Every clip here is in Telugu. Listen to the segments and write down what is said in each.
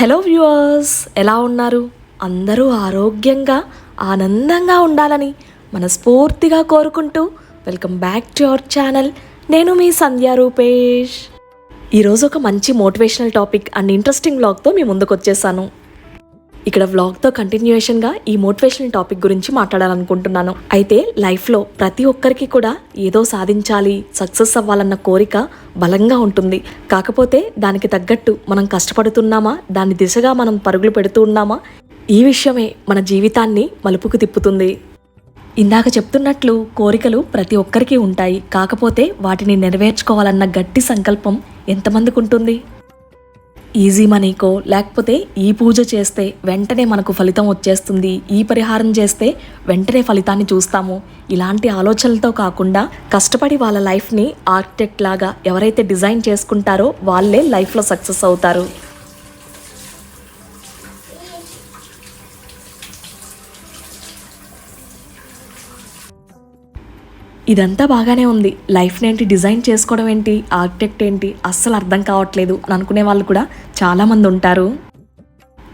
హలో వ్యూవర్స్ ఎలా ఉన్నారు? అందరూ ఆరోగ్యంగా ఆనందంగా ఉండాలని మనస్ఫూర్తిగా కోరుకుంటూ welcome back to our channel. నేను మీ సంధ్యా రూపేష్. ఈరోజు ఒక మంచి మోటివేషనల్ టాపిక్ అండ్ ఇంట్రెస్టింగ్ బ్లాగ్తో మీ ముందుకు వచ్చేసాను ఇక్కడ వ్లాగ్తో కంటిన్యూషన్గా ఈ మోటివేషనల్ టాపిక్ గురించి మాట్లాడాలనుకుంటున్నాను. అయితే లైఫ్లో ప్రతి ఒక్కరికి కూడా ఏదో సాధించాలి సక్సెస్ అవ్వాలన్న కోరిక బలంగా ఉంటుంది. కాకపోతే దానికి తగ్గట్టు మనం కష్టపడుతున్నామా దాని దిశగా మనం పరుగులు పెడుతూ ఉన్నామా ఈ విషయమే మన జీవితాన్ని మలుపుకు తిప్పుతుంది. ఇందాక చెప్తున్నట్లు కోరికలు ప్రతి ఒక్కరికి ఉంటాయి. కాకపోతే వాటిని నెరవేర్చుకోవాలన్న గట్టి సంకల్పం ఎంతమందికి ఉంటుంది? ఈజీ మనీకో లేకపోతే ఈ పూజ చేస్తే వెంటనే మనకు ఫలితం వచ్చేస్తుంది ఈ పరిహారం చేస్తే వెంటనే ఫలితాన్ని చూస్తాము. ఇలాంటి ఆలోచనలతో కాకుండా కష్టపడి వాళ్ళ లైఫ్ని ఆర్కిటెక్ట్ లాగా ఎవరైతే డిజైన్ చేసుకుంటారో వాళ్ళే లైఫ్లో సక్సెస్ అవుతారు. ఇదంతా బాగానే ఉంది. లైఫ్ని ఏంటి డిజైన్ చేసుకోవడం ఏంటి ఆర్కిటెక్ట్ ఏంటి అస్సలు అర్థం కావట్లేదు అని అనుకునే వాళ్ళు కూడా చాలామంది ఉంటారు.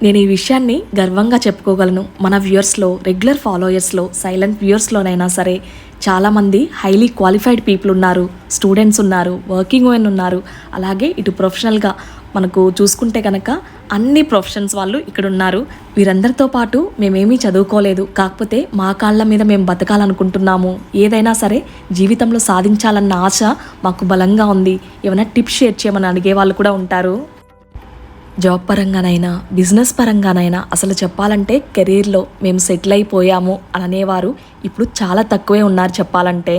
నేను ఈ విషయాన్ని గర్వంగా చెప్పుకోగలను. మన వ్యూయర్స్లో రెగ్యులర్ ఫాలోయర్స్లో సైలెంట్ వ్యూయర్స్లోనైనా సరే చాలామంది హైలీ క్వాలిఫైడ్ పీపుల్ ఉన్నారు. స్టూడెంట్స్ ఉన్నారు వర్కింగ్ ఉమెన్ ఉన్నారు. అలాగే ఇటు ప్రొఫెషనల్గా మనకు చూసుకుంటే కనుక అన్ని ప్రొఫెషన్స్ వాళ్ళు ఇక్కడ ఉన్నారు వీరందరితో పాటు మేమేమీ చదువుకోలేదు. కాకపోతే మా కాళ్ళ మీద మేము బతకాలనుకుంటున్నాము. ఏదైనా సరే జీవితంలో సాధించాలన్న ఆశ మాకు బలంగా ఉంది. ఏమైనా టిప్స్ షేర్ చేయమని అడిగే వాళ్ళు కూడా ఉంటారు. జాబ్ పరంగానైనా బిజినెస్ పరంగానైనా అసలు చెప్పాలంటే కెరీర్లో మేము సెటిల్ అయిపోయాము అని అనేవారు ఇప్పుడు చాలా తక్కువే ఉన్నారు చెప్పాలంటే.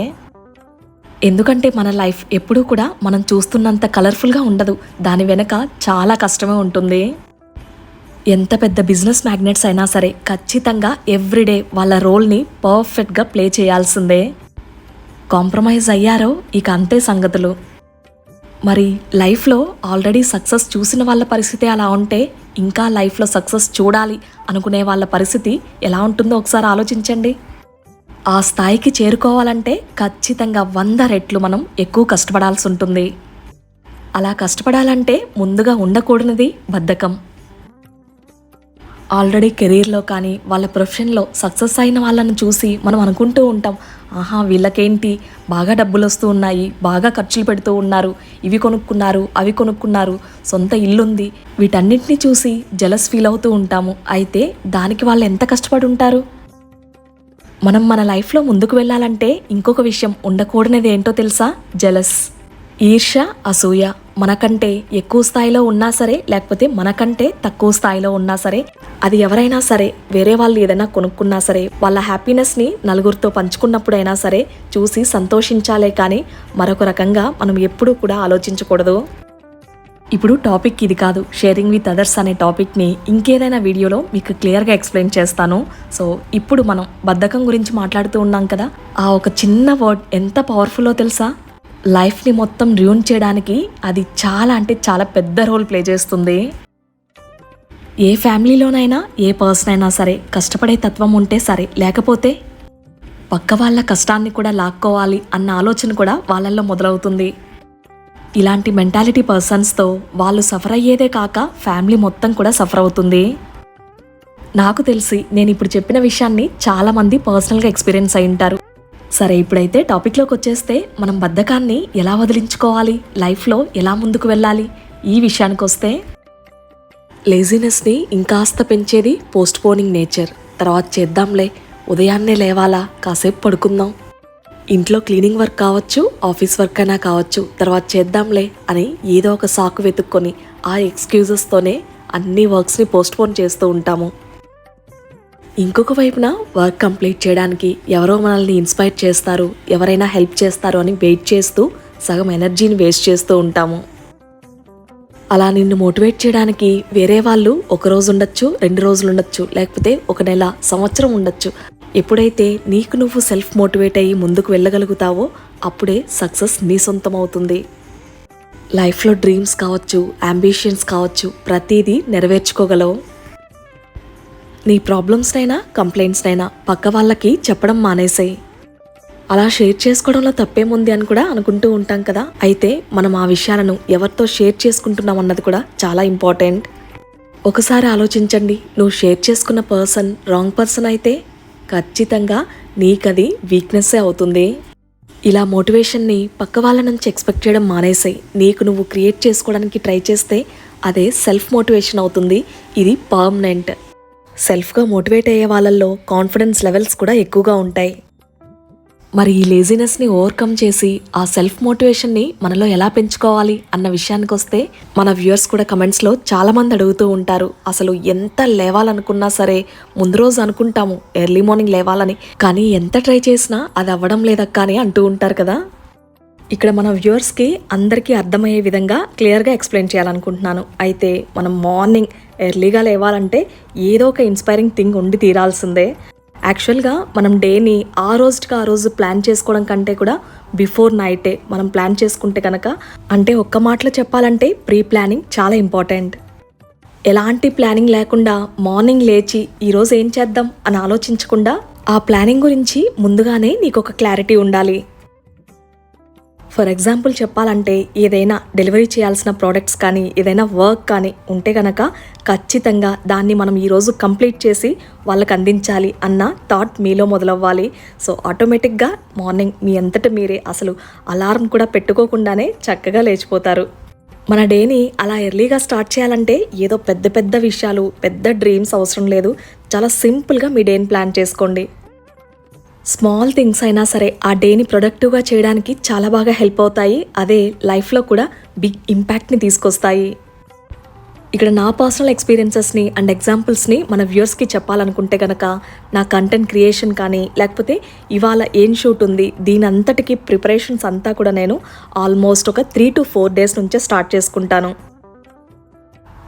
ఎందుకంటే మన లైఫ్ ఎప్పుడూ కూడా మనం చూస్తున్నంత కలర్ఫుల్గా ఉండదు. దాని వెనక చాలా కష్టమే ఉంటుంది. ఎంత పెద్ద బిజినెస్ మ్యాగ్నెట్స్ అయినా సరే ఖచ్చితంగా ఎవ్రీడే వాళ్ళ రోల్ని పర్ఫెక్ట్గా ప్లే చేయాల్సిందే. కాంప్రమైజ్ అయ్యారో ఇక అంతే సంగతులు. మరి లైఫ్లో ఆల్రెడీ సక్సెస్ చూసిన వాళ్ళ పరిస్థితి అలా ఉంటే ఇంకా లైఫ్లో సక్సెస్ చూడాలి అనుకునే వాళ్ళ పరిస్థితి ఎలా ఉంటుందో ఒకసారి ఆలోచించండి. ఆ స్థాయికి చేరుకోవాలంటే ఖచ్చితంగా వంద రెట్లు మనం ఎక్కువ కష్టపడాల్సి ఉంటుంది. అలా కష్టపడాలంటే ముందుగా ఉండకూడనిది బద్ధకం. ఆల్రెడీ కెరీర్లో కానీ వాళ్ళ ప్రొఫెషన్లో సక్సెస్ అయిన వాళ్ళని చూసి మనం అనుకుంటూ ఉంటాం ఆహా వీళ్ళకేంటి? బాగా డబ్బులు వస్తూ ఉన్నాయి బాగా ఖర్చులు పెడుతూ ఉన్నారు ఇవి కొనుక్కున్నారు అవి కొనుక్కున్నారు సొంత ఇల్లుంది. వీటన్నిటిని చూసి జలస్ ఫీల్ అవుతూ ఉంటాము. అయితే దానికి వాళ్ళు ఎంత కష్టపడి ఉంటారు? మనం మన లైఫ్లో ముందుకు వెళ్ళాలంటే ఇంకొక విషయం ఉండకూడనిది ఏంటో తెలుసా? జలస్. ఈర్ష అసూయ మనకంటే ఎక్కువ స్థాయిలో ఉన్నా సరే లేకపోతే మనకంటే తక్కువ స్థాయిలో ఉన్నా సరే అది ఎవరైనా సరే వేరే వాళ్ళు ఏదైనా కొనుక్కున్నా సరే వాళ్ళ హ్యాపీనెస్ని నలుగురితో పంచుకున్నప్పుడైనా సరే చూసి సంతోషించాలే కానీ మరొక రకంగా మనం ఎప్పుడూ కూడా ఆలోచించకూడదు. ఇప్పుడు టాపిక్ ఇది కాదు. షేరింగ్ విత్ అదర్స్ అనే టాపిక్ని ఇంకేదైనా వీడియోలో మీకు క్లియర్గా ఎక్స్ప్లెయిన్ చేస్తాను. సో ఇప్పుడు మనం బద్ధకం గురించి మాట్లాడుతూ ఉన్నాం కదా ఆ ఒక చిన్న వర్డ్ ఎంత పవర్ఫుల్లో తెలుసా? లైఫ్ని మొత్తం ర్యూన్ చేయడానికి అది చాలా అంటే చాలా పెద్ద రోల్ ప్లే చేస్తుంది. ఏ ఫ్యామిలీలోనైనా ఏ పర్సన్ అయినా సరే కష్టపడే తత్వం ఉంటే సరే లేకపోతే పక్క వాళ్ళ కష్టాన్ని కూడా లాక్కోవాలి అన్న ఆలోచన కూడా వాళ్ళల్లో మొదలవుతుంది. ఇలాంటి మెంటాలిటీ పర్సన్స్తో వాళ్ళు సఫర్ అయ్యేదే కాక ఫ్యామిలీ మొత్తం కూడా సఫర్ అవుతుంది. నాకు తెలిసి నేను ఇప్పుడు చెప్పిన విషయాన్ని చాలామంది పర్సనల్గా ఎక్స్పీరియన్స్ అయి ఉంటారు. సరే ఇప్పుడైతే టాపిక్లోకి వచ్చేస్తే మనం బద్ధకాన్ని ఎలా వదిలించుకోవాలి? లైఫ్లో ఎలా ముందుకు వెళ్ళాలి? ఈ విషయానికి వస్తే లేజినెస్ని ఇంకాస్త పెంచేది పోస్ట్ పోనింగ్ నేచర్. తర్వాత చేద్దాంలే ఉదయాన్నే లేవాలా కాసేపు పడుకుందాం. ఇంట్లో క్లీనింగ్ వర్క్ కావచ్చు ఆఫీస్ వర్క్ అయినా కావచ్చు తర్వాత చేద్దాంలే అని ఏదో ఒక సాకు వెతుక్కొని ఆ ఎక్స్క్యూజెస్తోనే అన్ని వర్క్స్ని పోస్ట్పోన్ చేస్తూ ఉంటాము. ఇంకొక వైపున వర్క్ కంప్లీట్ చేయడానికి ఎవరో మనల్ని ఇన్స్పైర్ చేస్తారు ఎవరైనా హెల్ప్ చేస్తారు అని వెయిట్ చేస్తూ సగం ఎనర్జీని వేస్ట్ చేస్తూ ఉంటాము. అలా నిన్ను మోటివేట్ చేయడానికి వేరే వాళ్ళు ఒక రోజు ఉండొచ్చు రెండు రోజులు ఉండొచ్చు లేకపోతే ఒక నెల సంవత్సరం ఉండొచ్చు. ఎప్పుడైతే నీకు నువ్వు సెల్ఫ్ మోటివేట్ అయ్యి ముందుకు వెళ్ళగలుగుతావో అప్పుడే సక్సెస్ నీ సొంతం అవుతుంది లైఫ్లో డ్రీమ్స్ కావచ్చు అంబిషన్స్ కావచ్చు ప్రతిదీ నెరవేర్చుకోగలవు. నీ ప్రాబ్లమ్స్నైనా కంప్లైంట్స్నైనా పక్క వాళ్ళకి చెప్పడం మానేసాయి. అలా షేర్ చేసుకోవడంలో తప్పేముంది అని కూడా అనుకుంటూ ఉంటాం కదా? అయితే మనం ఆ విషయాలను ఎవరితో షేర్ చేసుకుంటున్నాం అన్నది కూడా చాలా ఇంపార్టెంట్ ఒకసారి ఆలోచించండి నువ్వు షేర్ చేసుకున్న పర్సన్ రాంగ్ పర్సన్ అయితే ఖచ్చితంగా నీకది వీక్నెస్సే అవుతుంది. ఇలా మోటివేషన్ని పక్క వాళ్ళ నుంచి ఎక్స్పెక్ట్ చేయడం మానేసాయి నీకు నువ్వు క్రియేట్ చేసుకోవడానికి ట్రై చేస్తే అదే సెల్ఫ్ మోటివేషన్ అవుతుంది. ఇది పర్మనెంట్ సెల్ఫ్గా మోటివేట్ అయ్యే వాళ్ళల్లో కాన్ఫిడెన్స్ లెవెల్స్ కూడా ఎక్కువగా ఉంటాయి. మరి ఈ లేజినెస్ని ఓవర్కమ్ చేసి ఆ సెల్ఫ్ మోటివేషన్ని మనలో ఎలా పెంచుకోవాలి అన్న విషయానికి వస్తే మన వ్యూయర్స్ కూడా కమెంట్స్లో చాలామంది అడుగుతూ ఉంటారు అసలు ఎంత లేవాలనుకున్నా సరే ముందు రోజు అనుకుంటాము ఎర్లీ మార్నింగ్ లేవాలని కానీ ఎంత ట్రై చేసినా అది అవ్వడం లేదక్క అని అంటూ ఉంటారు కదా. ఇక్కడ మన వ్యూవర్స్కి అందరికీ అర్థమయ్యే విధంగా క్లియర్గా ఎక్స్ప్లెయిన్ చేయాలనుకుంటున్నాను. అయితే మనం మార్నింగ్ ఎర్లీగా లేవాలంటే ఏదో ఒక ఇన్స్పైరింగ్ థింగ్ ఉండి తీరాల్సిందే. యాక్చువల్గా మనం డేని ఆ రోజుకి ఆ రోజు ప్లాన్ చేసుకోవడం కంటే కూడా బిఫోర్ నైటే మనం ప్లాన్ చేసుకుంటే కనుక అంటే ఒక్క మాటలో చెప్పాలంటే ప్రీ ప్లానింగ్ చాలా ఇంపార్టెంట్ ఎలాంటి ప్లానింగ్ లేకుండా మార్నింగ్ లేచి ఈరోజు ఏం చేద్దాం అని ఆలోచించకుండా ఆ ప్లానింగ్ గురించి ముందుగానే నీకు ఒక క్లారిటీ ఉండాలి. ఫర్ ఎగ్జాంపుల్ చెప్పాలంటే ఏదైనా డెలివరీ చేయాల్సిన ప్రోడక్ట్స్ కానీ ఏదైనా వర్క్ కానీ ఉంటే కనుక ఖచ్చితంగా దాన్ని మనం ఈరోజు కంప్లీట్ చేసి వాళ్ళకి అందించాలి అన్న థాట్ మీలో మొదలవ్వాలి. సో ఆటోమేటిక్గా మార్నింగ్ మీ అంతట మీరే అసలు అలారం కూడా పెట్టుకోకుండానే చక్కగా లేచిపోతారు. మన డేని అలా ఎర్లీగా స్టార్ట్ చేయాలంటే ఏదో పెద్ద పెద్ద విషయాలు పెద్ద డ్రీమ్స్ అవసరం లేదు. చాలా సింపుల్గా మీ డేని ప్లాన్ చేసుకోండి. స్మాల్ థింగ్స్ అయినా సరే ఆ డేని ప్రొడక్టివ్గా చేయడానికి చాలా బాగా హెల్ప్ అవుతాయి. అదే లైఫ్లో కూడా బిగ్ ఇంపాక్ట్ని తీసుకొస్తాయి. ఇక్కడ నా పర్సనల్ ఎక్స్పీరియన్సెస్ని అండ్ ఎగ్జాంపుల్స్ని మన వ్యూర్స్కి చెప్పాలనుకుంటే కనుక నా కంటెంట్ క్రియేషన్ కానీ లేకపోతే ఇవాళ ఏం షూట్ ఉంది దీని అంతటికి ప్రిపరేషన్స్ అంతా కూడా నేను ఆల్మోస్ట్ ఒక త్రీ టు ఫోర్ డేస్ నుంచే స్టార్ట్ చేసుకుంటాను.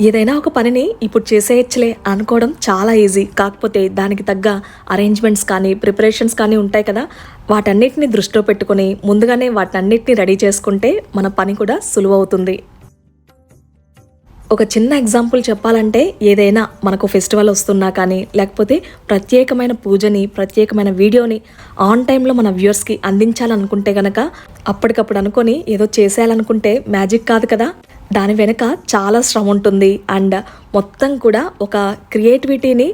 ఏదైనా ఒక పనిని ఇప్పుడు చేసేయచ్చులే అనుకోవడం చాలా ఈజీ కాకపోతే దానికి తగ్గ అరేంజ్మెంట్స్ కానీ ప్రిపరేషన్స్ కానీ ఉంటాయి కదా. వాటన్నిటిని దృష్టిలో పెట్టుకొని ముందుగానే వాటన్నిటిని రెడీ చేసుకుంటే మన పని కూడా సులువవుతుంది ఒక చిన్న ఎగ్జాంపుల్ చెప్పాలంటే ఏదైనా మనకు ఫెస్టివల్ వస్తున్నా కానీ లేకపోతే ప్రత్యేకమైన పూజని ప్రత్యేకమైన వీడియోని ఆన్ టైంలో మన వ్యూవర్స్కి అందించాలనుకుంటే గనక అప్పటికప్పుడు అనుకొని ఏదో చేసేయాలనుకుంటే మ్యాజిక్ కాదు కదా. దాని వెనుక చాలా శ్రమ ఉంటుంది. అండ్ మొత్తం కూడా ఒక క్రియేటివిటీని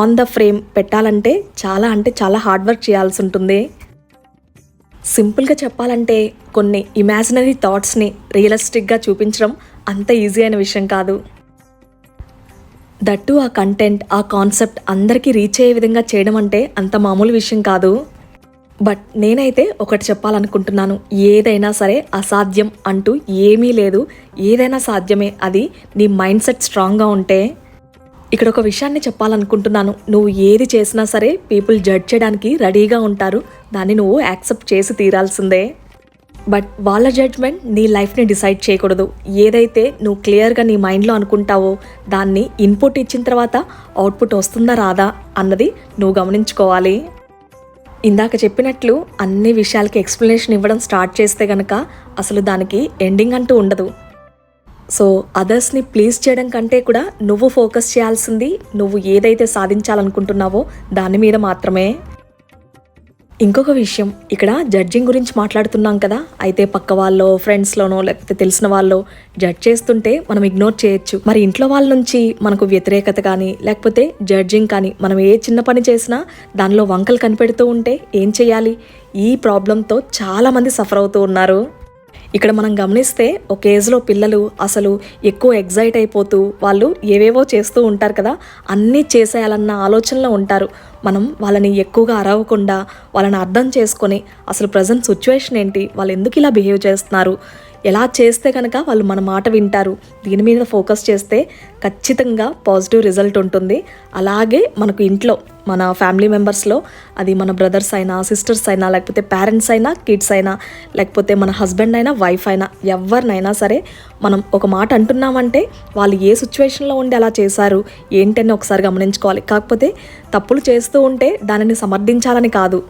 ఆన్ ద ఫ్రేమ్ పెట్టాలంటే చాలా అంటే చాలా హార్డ్ వర్క్ చేయాల్సి ఉంటుంది. సింపుల్గా చెప్పాలంటే కొన్ని ఇమాజినరీ థాట్స్ని రియలిస్టిక్గా చూపించడం అంత ఈజీ అయిన విషయం కాదు. దట్టు ఆ కంటెంట్ ఆ కాన్సెప్ట్ అందరికీ రీచ్ అయ్యే విధంగా చేయడం అంటే అంత మామూలు విషయం కాదు. బట్ నేనైతే ఒకటి చెప్పాలనుకుంటున్నాను ఏదైనా సరే అసాధ్యం అంటూ ఏమీ లేదు. ఏదైనా సాధ్యమే. అది నీ మైండ్ సెట్ స్ట్రాంగ్గా ఉంటే ఇక్కడ ఒక విషయాన్ని చెప్పాలనుకుంటున్నాను. నువ్వు ఏది చేసినా సరే పీపుల్ జడ్జ్ చేయడానికి రెడీగా ఉంటారు. దాన్ని నువ్వు యాక్సెప్ట్ చేసి తీరాల్సిందే. బట్ వాళ్ళ జడ్జ్మెంట్ నీ లైఫ్ని డిసైడ్ చేయకూడదు. ఏదైతే నువ్వు క్లియర్గా నీ మైండ్లో అనుకుంటావో దాన్ని ఇన్పుట్ ఇచ్చిన తర్వాత అవుట్పుట్ వస్తుందా రాదా అన్నది నువ్వు గమనించుకోవాలి. ఇందాక చెప్పినట్లు అన్ని విషయాలకి ఎక్స్ప్లెనేషన్ ఇవ్వడం స్టార్ట్ చేస్తే గనక అసలు దానికి ఎండింగ్ అంటూ ఉండదు. సో అదర్స్ని ప్లీజ్ చేయడం కంటే కూడా నువ్వు ఫోకస్ చేయాల్సింది నువ్వు ఏదైతే సాధించాలనుకుంటున్నావో దాని మీద మాత్రమే. ఇంకొక విషయం ఇక్కడ జడ్జింగ్ గురించి మాట్లాడుతున్నాం కదా. అయితే పక్క వాళ్ళో ఫ్రెండ్స్లోనో లేకపోతే తెలిసిన వాళ్ళు జడ్జ్ చేస్తుంటే మనం ఇగ్నోర్ చేయొచ్చు. మరి ఇంట్లో వాళ్ళ నుంచి మనకు వ్యతిరేకత కానీ లేకపోతే జడ్జింగ్ కానీ మనం ఏ చిన్న పని చేసినా దానిలో వంకలు కనిపెడుతూ ఉంటే ఏం చేయాలి? ఈ ప్రాబ్లంతో చాలామంది సఫర్ అవుతూ ఉన్నారు. ఇక్కడ మనం గమనిస్తే ఒక ఏజ్లో పిల్లలు అసలు ఎక్కువ ఎగ్జైట్ అయిపోతూ వాళ్ళు ఏవేవో చేస్తూ ఉంటారు కదా అన్నీ చేసేయాలన్న ఆలోచనలో ఉంటారు. మనం వాళ్ళని ఎక్కువగా అరవకుండా వాళ్ళని అర్థం చేసుకొని అసలు ప్రజెంట్ సిచ్యువేషన్ ఏంటి వాళ్ళు ఎందుకు ఇలా బిహేవ్ చేస్తున్నారు ఎలా చేస్తే కనుక వాళ్ళు మన మాట వింటారు దీని మీద ఫోకస్ చేస్తే ఖచ్చితంగా పాజిటివ్ రిజల్ట్ ఉంటుంది. అలాగే మనకు ఇంట్లో మన ఫ్యామిలీ మెంబర్స్లో అది మన బ్రదర్స్ అయినా సిస్టర్స్ అయినా లేకపోతే పేరెంట్స్ అయినా కిడ్స్ అయినా లేకపోతే మన హస్బెండ్ అయినా వైఫ్ అయినా ఎవరినైనా సరే మనం ఒక మాట అంటున్నామంటే వాళ్ళు ఏ సిచ్యువేషన్లో ఉండి అలా చేశారు ఏంటని ఒకసారి గమనించుకోవాలి. కాకపోతే తప్పులు చేస్తూ ఉంటే దానిని సమర్థించాలని కాదు.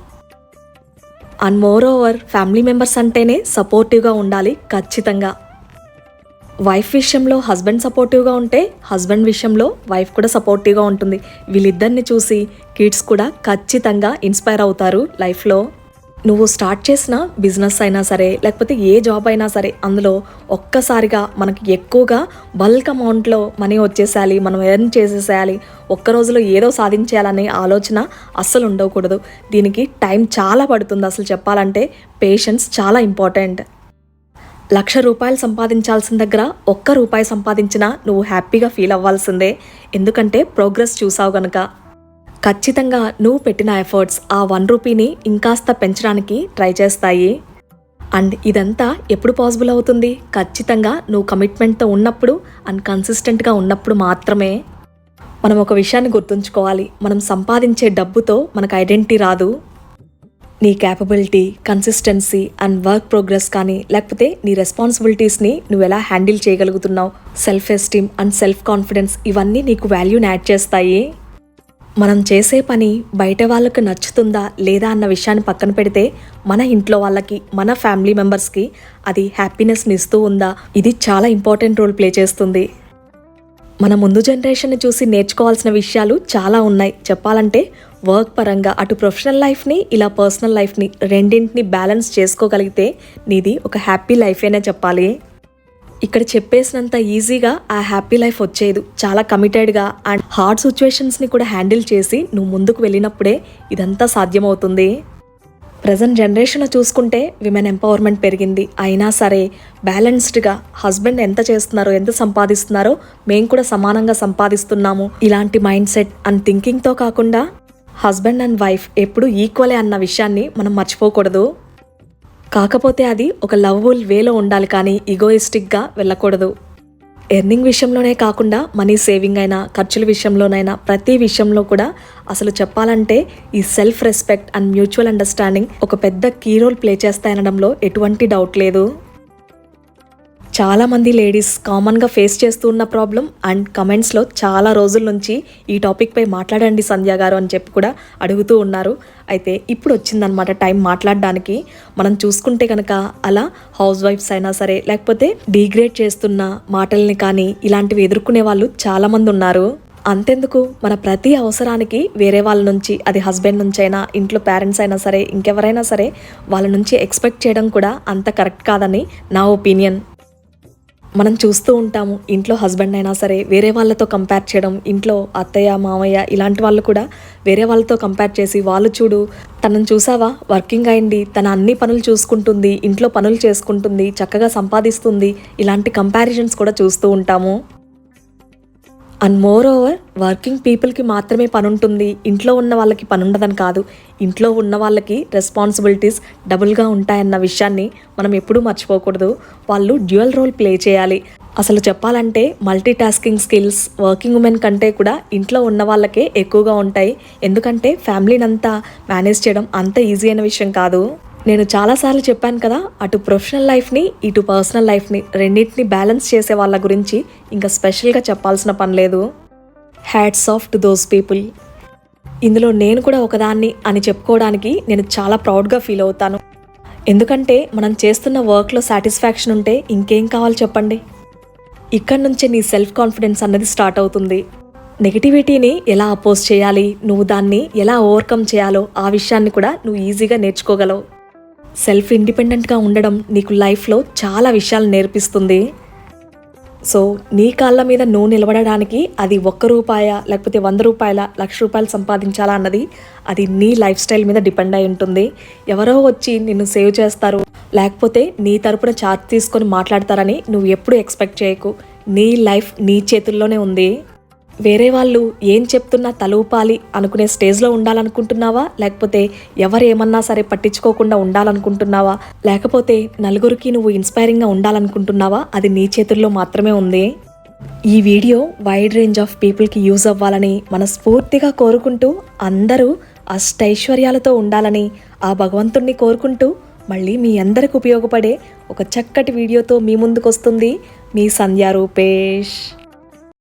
And more over family members అంటేనే సపోర్టివ్గా ఉండాలి ఖచ్చితంగా. వైఫ్ విషయంలో హస్బెండ్ సపోర్టివ్గా ఉంటే హస్బెండ్ విషయంలో వైఫ్ కూడా సపోర్టివ్గా ఉంటుంది. వీళ్ళిద్దరిని చూసి కిడ్స్ కూడా ఖచ్చితంగా ఇన్స్పైర్ అవుతారు లైఫ్లో నువ్వు స్టార్ట్ చేసిన బిజినెస్ అయినా సరే లేకపోతే ఏ జాబ్ అయినా సరే అందులో ఒక్కసారిగా మనకి ఎక్కువగా బల్క్ అమౌంట్లో మనీ వచ్చేసేయాలి మనం ఎర్న్ చేసేసేయాలి ఒక్క రోజులో ఏదో సాధించేయాలనే ఆలోచన అస్సలు ఉండకూడదు. దీనికి టైం చాలా పడుతుంది అసలు చెప్పాలంటే పేషెన్స్ చాలా ఇంపార్టెంట్ లక్ష రూపాయలు సంపాదించాల్సిన దగ్గర ఒక్క రూపాయి సంపాదించినా నువ్వు హ్యాపీగా ఫీల్ అవ్వాల్సిందే. ఎందుకంటే ప్రోగ్రెస్ చూసావు గనక. ఖచ్చితంగా నువ్వు పెట్టిన ఎఫర్ట్స్ ఆ వన్ రూపీని ఇంకాస్త పెంచడానికి ట్రై చేస్తాయి. అండ్ ఇదంతా ఎప్పుడు పాసిబుల్ అవుతుంది? ఖచ్చితంగా నువ్వు కమిట్మెంట్తో ఉన్నప్పుడు అండ్ కన్సిస్టెంట్గా ఉన్నప్పుడు మాత్రమే. మనం ఒక విషయాన్ని గుర్తుంచుకోవాలి. మనం సంపాదించే డబ్బుతో మనకు ఐడెంటిటీ రాదు. నీ capability consistency and work progress కానీ లేకపోతే నీ రెస్పాన్సిబిలిటీస్ని నువ్వు ఎలా handle చేయగలుగుతున్నావు? Self esteem and self confidence ఇవన్నీ నీకు వాల్యూని యాడ్ చేస్తాయి. మనం చేసే పని బయట వాళ్ళకు నచ్చుతుందా లేదా అన్న విషయాన్ని పక్కన పెడితే మన ఇంట్లో వాళ్ళకి మన ఫ్యామిలీ మెంబర్స్కి అది హ్యాపీనెస్ని ఇస్తూ ఉందా? ఇది చాలా ఇంపార్టెంట్ రోల్ ప్లే చేస్తుంది. మన ముందు జనరేషన్ని చూసి నేర్చుకోవాల్సిన విషయాలు చాలా ఉన్నాయి. చెప్పాలంటే వర్క్ పరంగా అటు ప్రొఫెషనల్ లైఫ్ని ఇలా పర్సనల్ లైఫ్ని రెండింటిని బ్యాలెన్స్ చేసుకోగలిగితే నీది ఒక హ్యాపీ లైఫేనే చెప్పాలి. ఇక్కడ చెప్పేసినంత ఈజీగా ఆ హ్యాపీ లైఫ్ వచ్చేది. చాలా కమిటెడ్గా అండ్ హార్డ్ సిచ్యువేషన్స్ని కూడా హ్యాండిల్ చేసి నువ్వు ముందుకు వెళ్ళినప్పుడే ఇదంతా సాధ్యమవుతుంది. ప్రజెంట్ జనరేషన్లో చూసుకుంటే విమెన్ ఎంపవర్మెంట్ పెరిగింది. అయినా సరే బ్యాలెన్స్డ్గా హస్బెండ్ ఎంత చేస్తున్నారో ఎంత సంపాదిస్తున్నారో మేము కూడా సమానంగా సంపాదిస్తున్నాము. ఇలాంటి మైండ్ సెట్ అండ్ థింకింగ్తో కాకుండా హస్బెండ్ అండ్ వైఫ్ ఎప్పుడు ఈక్వలే అన్న విషయాన్ని మనం మర్చిపోకూడదు. కాకపోతే అది ఒక లవ్వుల్ వేలో ఉండాలి కానీ ఈగోయిస్టిక్గా వెళ్ళకూడదు. ఎర్నింగ్ విషయంలోనే కాకుండా మనీ సేవింగ్ అయినా ఖర్చుల విషయంలోనైనా ప్రతి విషయంలో కూడా అసలు చెప్పాలంటే ఈ self respect and mutual understanding ఒక పెద్ద కీ రోల్ ప్లే చేస్తాయనడంలో ఎటువంటి డౌట్ లేదు. చాలామంది లేడీస్ కామన్గా ఫేస్ చేస్తూ ఉన్న ప్రాబ్లం అండ్ కమెంట్స్లో చాలా రోజుల నుంచి ఈ టాపిక్పై మాట్లాడండి సంధ్య గారు అని చెప్పి కూడా అడుగుతూ ఉన్నారు. అయితే ఇప్పుడు వచ్చిందనమాట టైం మాట్లాడడానికి. మనం చూసుకుంటే కనుక అలా హౌస్ వైఫ్స్ అయినా సరే లేకపోతే డిగ్రేడ్ చేస్తున్న మాటల్ని కానీ ఇలాంటివి ఎదుర్కొనే వాళ్ళు చాలామంది ఉన్నారు. అంతెందుకు? మన ప్రతి అవసరానికి వేరే వాళ్ళ నుంచి అది హస్బెండ్ నుంచి అయినా ఇంట్లో పేరెంట్స్ అయినా సరే ఇంకెవరైనా సరే వాళ్ళ నుంచి ఎక్స్పెక్ట్ చేయడం కూడా అంత కరెక్ట్ కాదని నా ఒపీనియన్ మనం చూస్తూ ఉంటాము ఇంట్లో హస్బెండ్ అయినా సరే వేరే వాళ్ళతో కంపేర్ చేయడం ఇంట్లో అత్తయ్య మామయ్య ఇలాంటి వాళ్ళు కూడా వేరే వాళ్ళతో కంపేర్ చేసి వాళ్ళు చూడు తనను చూసావా? వర్కింగ్ అయింది తన అన్ని పనులు చూసుకుంటుంది ఇంట్లో పనులు చేసుకుంటుంది చక్కగా సంపాదిస్తుంది ఇలాంటి కంపారిజన్స్ కూడా చూస్తూ ఉంటాము. అండ్ మోర్ ఓవర్ వర్కింగ్ పీపుల్కి మాత్రమే పని ఉంటుంది ఇంట్లో ఉన్న వాళ్ళకి పని ఉండదని కాదు. ఇంట్లో ఉన్న వాళ్ళకి రెస్పాన్సిబిలిటీస్ డబుల్గా ఉంటాయన్న విషయాన్ని మనం ఎప్పుడూ మర్చిపోకూడదు. వాళ్ళు డ్యూయల్ రోల్ ప్లే చేయాలి. అసలు చెప్పాలంటే multi tasking skills working women కంటే కూడా ఇంట్లో ఉన్న వాళ్ళకే ఎక్కువగా ఉంటాయి. ఎందుకంటే ఫ్యామిలీని అంతా మేనేజ్ చేయడం అంత ఈజీ అయిన విషయం కాదు. నేను చాలాసార్లు చెప్పాను కదా అటు ప్రొఫెషనల్ లైఫ్ని ఇటు పర్సనల్ లైఫ్ని రెండింటిని బ్యాలెన్స్ చేసే వాళ్ళ గురించి ఇంకా స్పెషల్గా చెప్పాల్సిన పని లేదు. Hats off to those people ఇందులో నేను కూడా ఒకదాన్ని అని చెప్పుకోవడానికి నేను చాలా ప్రౌడ్గా ఫీల్ అవుతాను. ఎందుకంటే మనం చేస్తున్న వర్క్లో సాటిస్ఫాక్షన్ ఉంటే ఇంకేం కావాలి చెప్పండి? ఇక్కడ నుంచే నీ సెల్ఫ్ కాన్ఫిడెన్స్ అన్నది స్టార్ట్ అవుతుంది. నెగిటివిటీని ఎలా అపోజ్ చేయాలి? నువ్వు దాన్ని ఎలా ఓవర్కమ్ చేయాలో ఆ విషయాన్ని కూడా నువ్వు ఈజీగా నేర్చుకోగలవు. సెల్ఫ్ ఇండిపెండెంట్గా ఉండడం నీకు లైఫ్లో చాలా విషయాలు నేర్పిస్తుంది. సో నీ కాళ్ళ మీద నువ్వు నిలబడడానికి అది ఒక్క రూపాయ లేకపోతే వంద రూపాయల లక్ష రూపాయలు సంపాదించాలా అన్నది అది నీ లైఫ్ స్టైల్ మీద డిపెండ్ అయి ఉంటుంది. ఎవరో వచ్చి నిన్ను సేవ్ చేస్తారు లేకపోతే నీ తరపున చార్జ్ తీసుకొని మాట్లాడతారని నువ్వు ఎప్పుడు ఎక్స్పెక్ట్ చేయకు. నీ లైఫ్ నీ చేతుల్లోనే ఉంది. వేరే వాళ్ళు ఏం చెప్తున్నా తలూపాలి అనుకునే స్టేజ్లో ఉండాలనుకుంటున్నావా? లేకపోతే ఎవరు ఏమన్నా సరే పట్టించుకోకుండా ఉండాలనుకుంటున్నావా? లేకపోతే నలుగురికి నువ్వు ఇన్స్పైరింగ్గా ఉండాలనుకుంటున్నావా? అది నీ చేతుల్లో మాత్రమే ఉంది. ఈ వీడియో వైడ్ రేంజ్ ఆఫ్ పీపుల్కి యూజ్ అవ్వాలని మనస్ఫూర్తిగా కోరుకుంటూ అందరూ అష్టైశ్వర్యాలతో ఉండాలని ఆ భగవంతుణ్ణి కోరుకుంటూ మళ్ళీ మీ అందరికి ఉపయోగపడే ఒక చక్కటి వీడియోతో మీ ముందుకు వస్తుంది మీ సంధ్యా రూపేష్.